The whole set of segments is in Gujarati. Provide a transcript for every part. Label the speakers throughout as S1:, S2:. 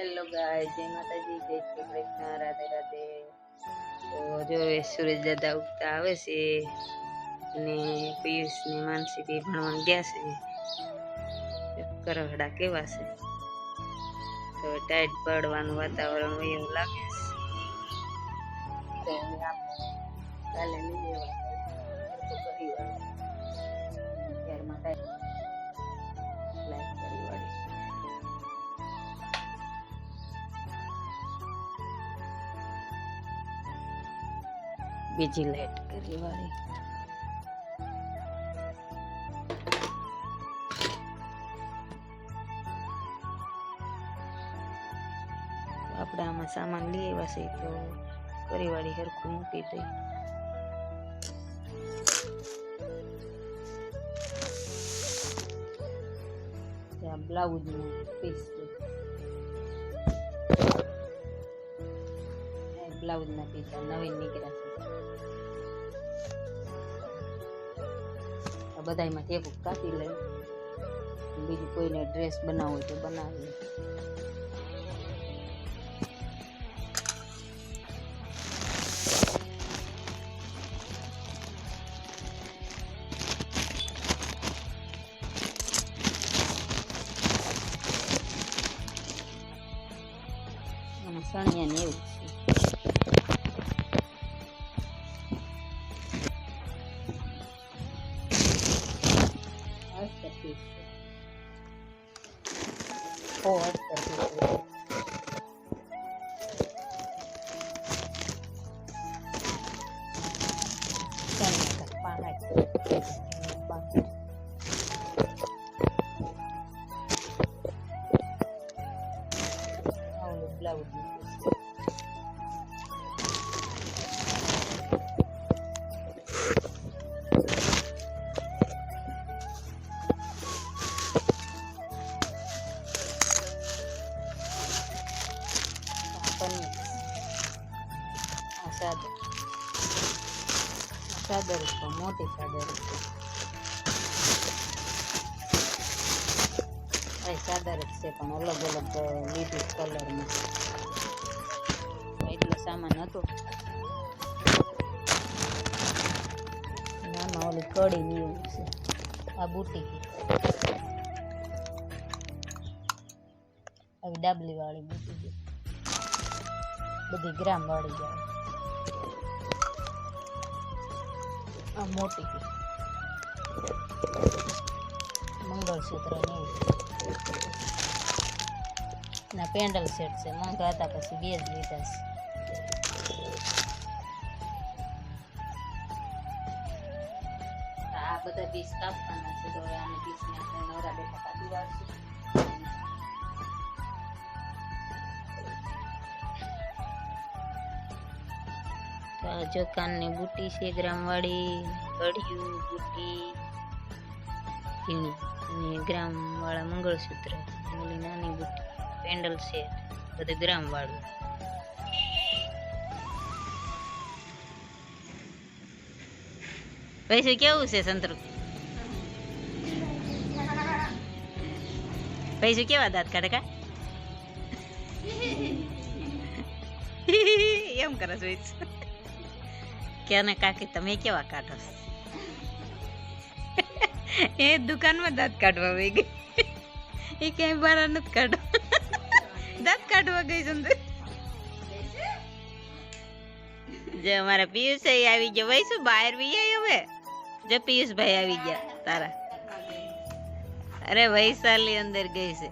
S1: હેલો ગાય જય માતાજી. જય શ્રી કૃષ્ણ. રાધે રાધે. તો જો સૂરજ દાદા ઉગતા આવે છે અને પિયુષ ને માનસી બી ભણવા ગયા છે. કરવડા કેવા છે? તો ટાઈટ પડવાનું વાતાવરણ એવું લાગે છે. કાલે નહીં લેવા. બીજી લાઈટ કરી વાળી તો આપણે આમાં સામાન લઈ આવ્યા છે તો કરી વાળી હરખું મૂકી દઈ ત્યાં બ્લાઉઝનું પીસ છે બ્લાઉઝ ના પીસ નવીન નીકળ્યા છે આ બધામાંથી એક કાપી લઈ. બીજું કોઈને ડ્રેસ બનાવવો હોય તો બનાવી સણિયા ને એવું છે. અસ્તર પીસ છે ઓ અસ્તર પીસ પનીર. આ સાદર સાદર છે મોટી સાદર છે એ સાદર જ છે પણ અલગ અલગ લીધી કલરમાં એટલો સામાન હતો નાના ઓલી કડી ની એવું છે આ બુટી આવી ડાબલી વાળી બુટી બધી ગ્રામ વાળી જાય. આ મોટી મંગળસૂત્ર ને એવું. ના, પેન્ડલ સેટ છે. મોંઘા હતા પછી બે જ લીધા છે. આ બધા પીસ કાપવાના છે. તો હવે આને પીસને આપણે નવરા બેઠા કાપી વાળશું. તો આ બુટી છે, ગ્રામવાળી કડિયું બુટી, ઝીણી અને ગ્રામ મંગળસૂત્ર ઓલી નાની બુટી, પેન્ડલ છે, બધે ગ્રામવાળું. પૈસું કેવું છે સંતરું? પૈસું કેવા દાંત કાઢે કા? એમ કરે છે કે અને કાકી તમે કેવા કાઢો એ દુકાનમાં દાંત કાઢવા વહી ગઈ. એ ક્યાંય બહાર નથી કાઢો દાંત કાઢવા ગઈ સુંદર જે અમારા પિયુષ એ આવી ગયો. ભાઈ શું બહાર બી આવી હવે? જો પિયુષભાઈ આવી ગયા તારા. અરે વૈશાલી અંદર ગઈ છે.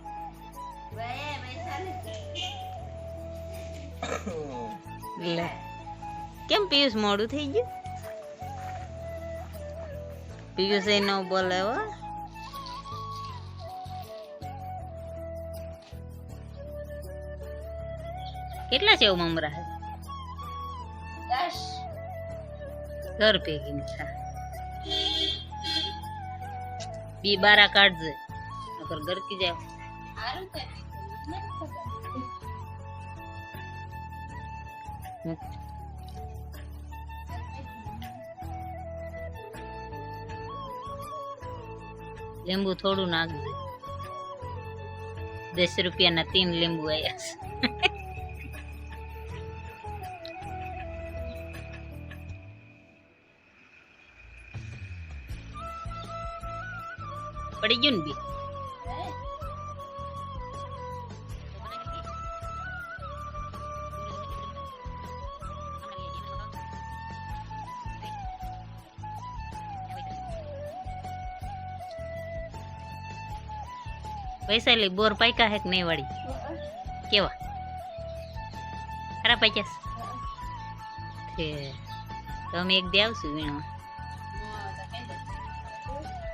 S1: લે. કેમ પિયુષ મોડું થઈ ગયું? પિયુષ એ ન બોલે હો. કેટલા છે એવું મમરા? છે ઘર ભેગી ને બી બારા કાઢજે. નકર ગરકી જાય લીંબુ થોડું નાખજો. દસ રૂપિયાના તીન લીંબુ આવ્યા છે. પડી ગયું ને બી? વૈશાલી બોર પાક્યા હે કે નહીં વાળી? કેવા? ખરા પાક્યા તો અમે એક દે આવશું વીણવા.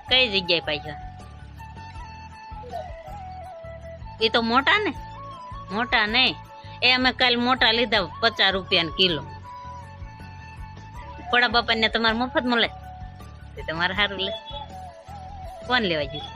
S1: કઈ જગ્યાએ પાક્યા? એ તો મોટા ને? મોટા નહીં. એ અમે કાલ મોટા લીધા પચાસ રૂપિયા કિલો. ખોડા બાપા ને તમારે મફત મળે? તમારે સારું લે. કોણ લેવા ગયું?